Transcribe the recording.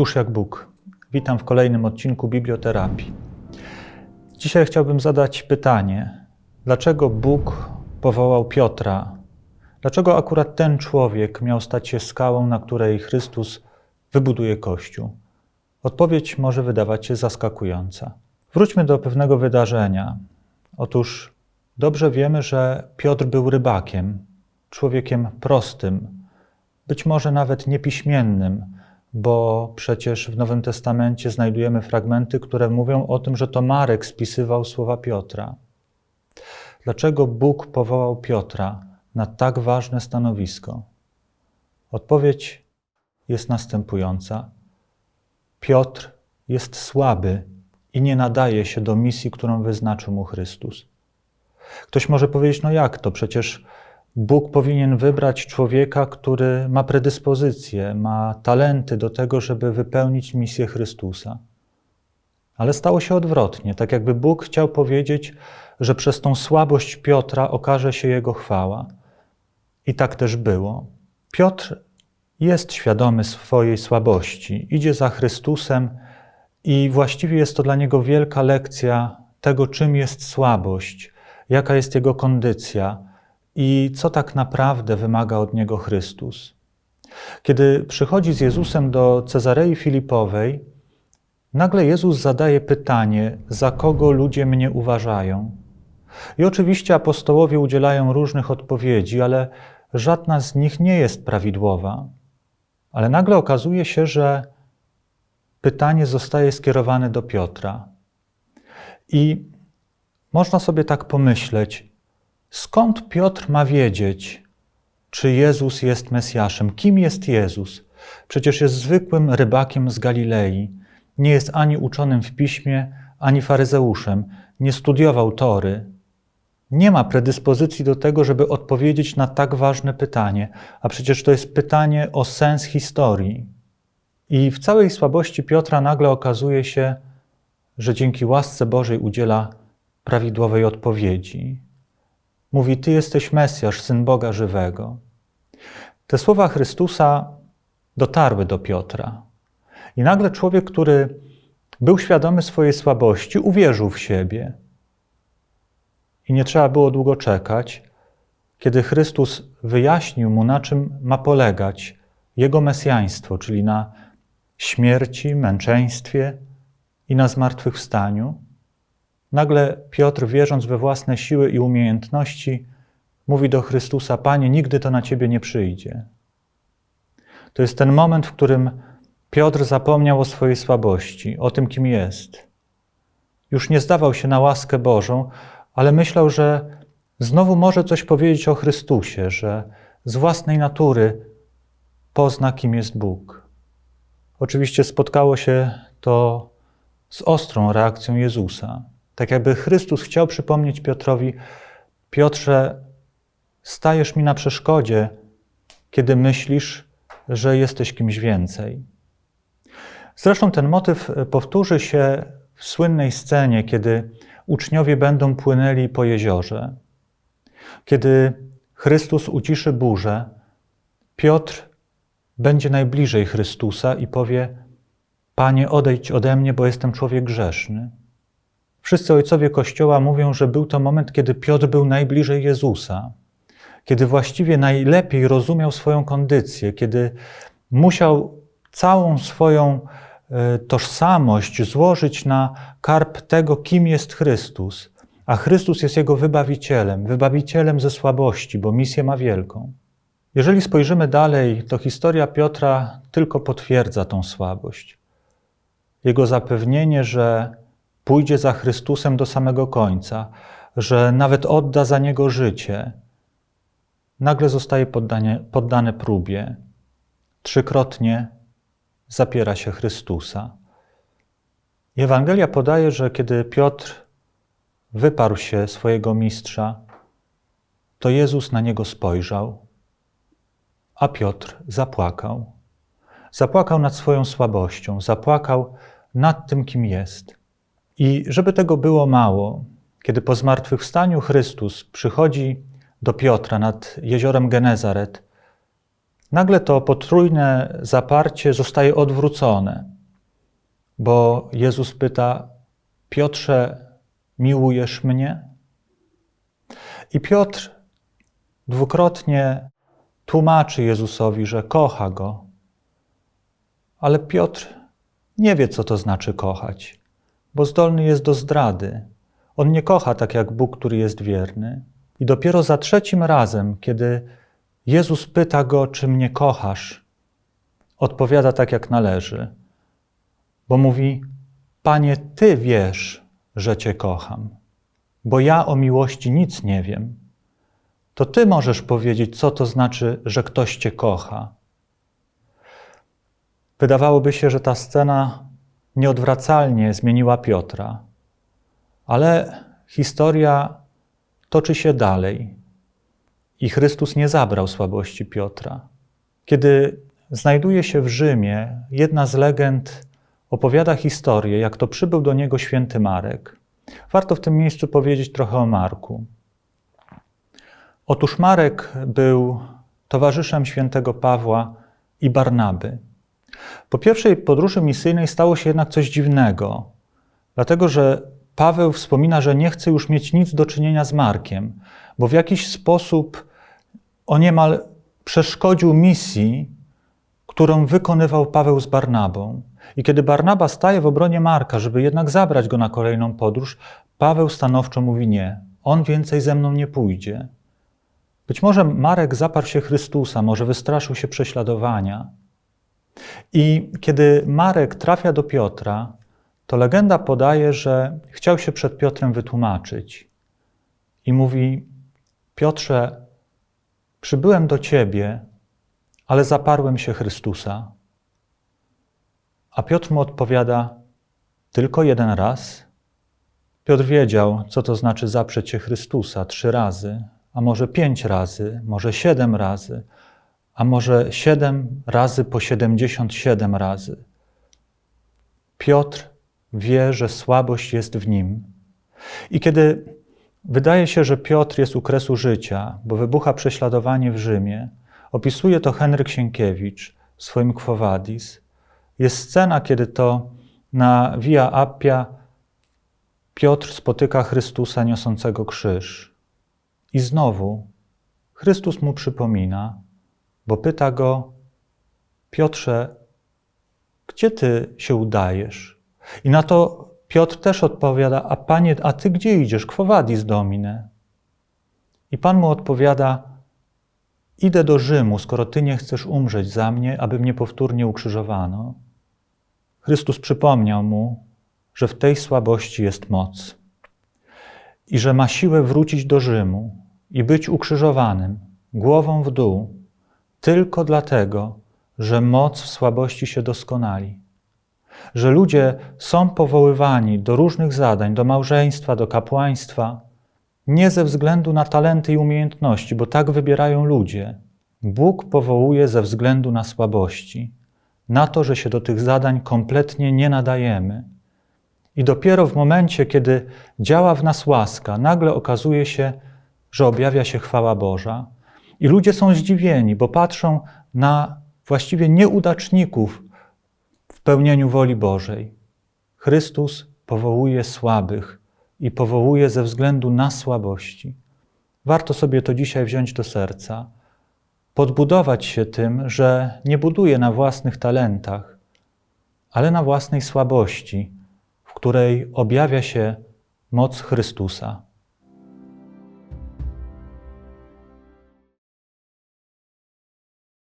Któż jak Bóg? Witam w kolejnym odcinku Biblioterapii. Dzisiaj chciałbym zadać pytanie: dlaczego Bóg powołał Piotra? Dlaczego akurat ten człowiek miał stać się skałą, na której Chrystus wybuduje Kościół? Odpowiedź może wydawać się zaskakująca. Wróćmy do pewnego wydarzenia. Otóż dobrze wiemy, że Piotr był rybakiem, człowiekiem prostym, być może nawet niepiśmiennym, bo przecież w Nowym Testamencie znajdujemy fragmenty, które mówią o tym, że to Marek spisywał słowa Piotra. Dlaczego Bóg powołał Piotra na tak ważne stanowisko? Odpowiedź jest następująca. Piotr jest słaby i nie nadaje się do misji, którą wyznaczył mu Chrystus. Ktoś może powiedzieć: No jak to? Przecież Bóg powinien wybrać człowieka, który ma predyspozycje, ma talenty do tego, żeby wypełnić misję Chrystusa. Ale stało się odwrotnie, tak jakby Bóg chciał powiedzieć, że przez tą słabość Piotra okaże się jego chwała. I tak też było. Piotr jest świadomy swojej słabości, idzie za Chrystusem i właściwie jest to dla niego wielka lekcja tego, czym jest słabość, jaka jest jego kondycja i co tak naprawdę wymaga od niego Chrystus. Kiedy przychodzi z Jezusem do Cezarei Filipowej, nagle Jezus zadaje pytanie: Za kogo ludzie mnie uważają? I oczywiście apostołowie udzielają różnych odpowiedzi, ale żadna z nich nie jest prawidłowa. Ale nagle okazuje się, że pytanie zostaje skierowane do Piotra. I można sobie tak pomyśleć, skąd Piotr ma wiedzieć, czy Jezus jest Mesjaszem? Kim jest Jezus? Przecież jest zwykłym rybakiem z Galilei. Nie jest ani uczonym w piśmie, ani faryzeuszem. Nie studiował Tory. Nie ma predyspozycji do tego, żeby odpowiedzieć na tak ważne pytanie, a przecież to jest pytanie o sens historii. I w całej słabości Piotra nagle okazuje się, że dzięki łasce Bożej udziela prawidłowej odpowiedzi. Mówi: Ty jesteś Mesjasz, syn Boga żywego. Te słowa Chrystusa dotarły do Piotra. I nagle człowiek, który był świadomy swojej słabości, uwierzył w siebie. I nie trzeba było długo czekać, kiedy Chrystus wyjaśnił mu, na czym ma polegać jego mesjaństwo, czyli na śmierci, męczeństwie i na zmartwychwstaniu. Nagle Piotr, wierząc we własne siły i umiejętności, mówi do Chrystusa: Panie, nigdy to na ciebie nie przyjdzie. To jest ten moment, w którym Piotr zapomniał o swojej słabości, o tym, kim jest. Już nie zdawał się na łaskę Bożą, ale myślał, że znowu może coś powiedzieć o Chrystusie, że z własnej natury pozna, kim jest Bóg. Oczywiście spotkało się to z ostrą reakcją Jezusa. Tak jakby Chrystus chciał przypomnieć Piotrowi: Piotrze, stajesz mi na przeszkodzie, kiedy myślisz, że jesteś kimś więcej. Zresztą ten motyw powtórzy się w słynnej scenie, kiedy uczniowie będą płynęli po jeziorze. Kiedy Chrystus uciszy burzę, Piotr będzie najbliżej Chrystusa i powie: Panie, odejdź ode mnie, bo jestem człowiek grzeszny. Wszyscy ojcowie Kościoła mówią, że był to moment, kiedy Piotr był najbliżej Jezusa, kiedy właściwie najlepiej rozumiał swoją kondycję, kiedy musiał całą swoją e, tożsamość złożyć na karp tego, kim jest Chrystus, a Chrystus jest jego wybawicielem, wybawicielem ze słabości, bo misję ma wielką. Jeżeli spojrzymy dalej, to historia Piotra tylko potwierdza tą słabość. Jego zapewnienie, że pójdzie za Chrystusem do samego końca, że nawet odda za niego życie, nagle zostaje poddane, poddane próbie. Trzykrotnie zapiera się Chrystusa. Ewangelia podaje, że kiedy Piotr wyparł się swojego mistrza, to Jezus na niego spojrzał, a Piotr zapłakał. Zapłakał nad swoją słabością, zapłakał nad tym, kim jest. I żeby tego było mało, kiedy po zmartwychwstaniu Chrystus przychodzi do Piotra nad jeziorem Genezaret nagle to potrójne zaparcie zostaje odwrócone, bo Jezus pyta: Piotrze, miłujesz mnie? I Piotr dwukrotnie tłumaczy Jezusowi, że kocha go, ale Piotr nie wie, co to znaczy kochać, bo zdolny jest do zdrady. On nie kocha tak jak Bóg, który jest wierny. I dopiero za trzecim razem, kiedy Jezus pyta go, czy mnie kochasz, odpowiada tak, jak należy, bo mówi: Panie, Ty wiesz, że Cię kocham, bo ja o miłości nic nie wiem. To Ty możesz powiedzieć, co to znaczy, że ktoś Cię kocha. Wydawałoby się, że ta scena nieodwracalnie zmieniła Piotra, ale historia toczy się dalej i Chrystus nie zabrał słabości Piotra. Kiedy znajduje się w Rzymie, jedna z legend opowiada historię, jak to przybył do niego święty Marek. Warto w tym miejscu powiedzieć trochę o Marku. Otóż Marek był towarzyszem świętego Pawła i Barnaby. Po pierwszej podróży misyjnej stało się jednak coś dziwnego, dlatego że Paweł wspomina, że nie chce już mieć nic do czynienia z Markiem, bo w jakiś sposób on niemal przeszkodził misji, którą wykonywał Paweł z Barnabą. I kiedy Barnaba staje w obronie Marka, żeby jednak zabrać go na kolejną podróż, Paweł stanowczo mówi nie. On więcej ze mną nie pójdzie. Być może Marek zaparł się Chrystusa, może wystraszył się prześladowania. I kiedy Marek trafia do Piotra, to legenda podaje, że chciał się przed Piotrem wytłumaczyć. I mówi: Piotrze, przybyłem do ciebie, ale zaparłem się Chrystusa. A Piotr mu odpowiada: Tylko jeden raz? Piotr wiedział, co to znaczy zaprzeć się Chrystusa trzy razy, a może pięć razy, może siedem razy, a może siedem razy po siedemdziesiąt siedem razy. Piotr wie, że słabość jest w nim. I kiedy wydaje się, że Piotr jest u kresu życia, bo wybucha prześladowanie w Rzymie, opisuje to Henryk Sienkiewicz w swoim Quo Vadis. Jest scena, kiedy to na Via Appia Piotr spotyka Chrystusa niosącego krzyż. I znowu Chrystus mu przypomina, bo pyta go: Piotrze, gdzie ty się udajesz? I na to Piotr też odpowiada: A panie, a ty gdzie idziesz? Quo vadis domine? I pan mu odpowiada: Idę do Rzymu, skoro ty nie chcesz umrzeć za mnie, aby mnie powtórnie ukrzyżowano. Chrystus przypomniał mu, że w tej słabości jest moc i że ma siłę wrócić do Rzymu i być ukrzyżowanym, głową w dół, tylko dlatego, że moc w słabości się doskonali. Że ludzie są powoływani do różnych zadań, do małżeństwa, do kapłaństwa, nie ze względu na talenty i umiejętności, bo tak wybierają ludzie. Bóg powołuje ze względu na słabości, na to, że się do tych zadań kompletnie nie nadajemy. I dopiero w momencie, kiedy działa w nas łaska, nagle okazuje się, że objawia się chwała Boża. I ludzie są zdziwieni, bo patrzą na właściwie nieudaczników w pełnieniu woli Bożej. Chrystus powołuje słabych i powołuje ze względu na słabości. Warto sobie to dzisiaj wziąć do serca, podbudować się tym, że nie buduje na własnych talentach, ale na własnej słabości, w której objawia się moc Chrystusa.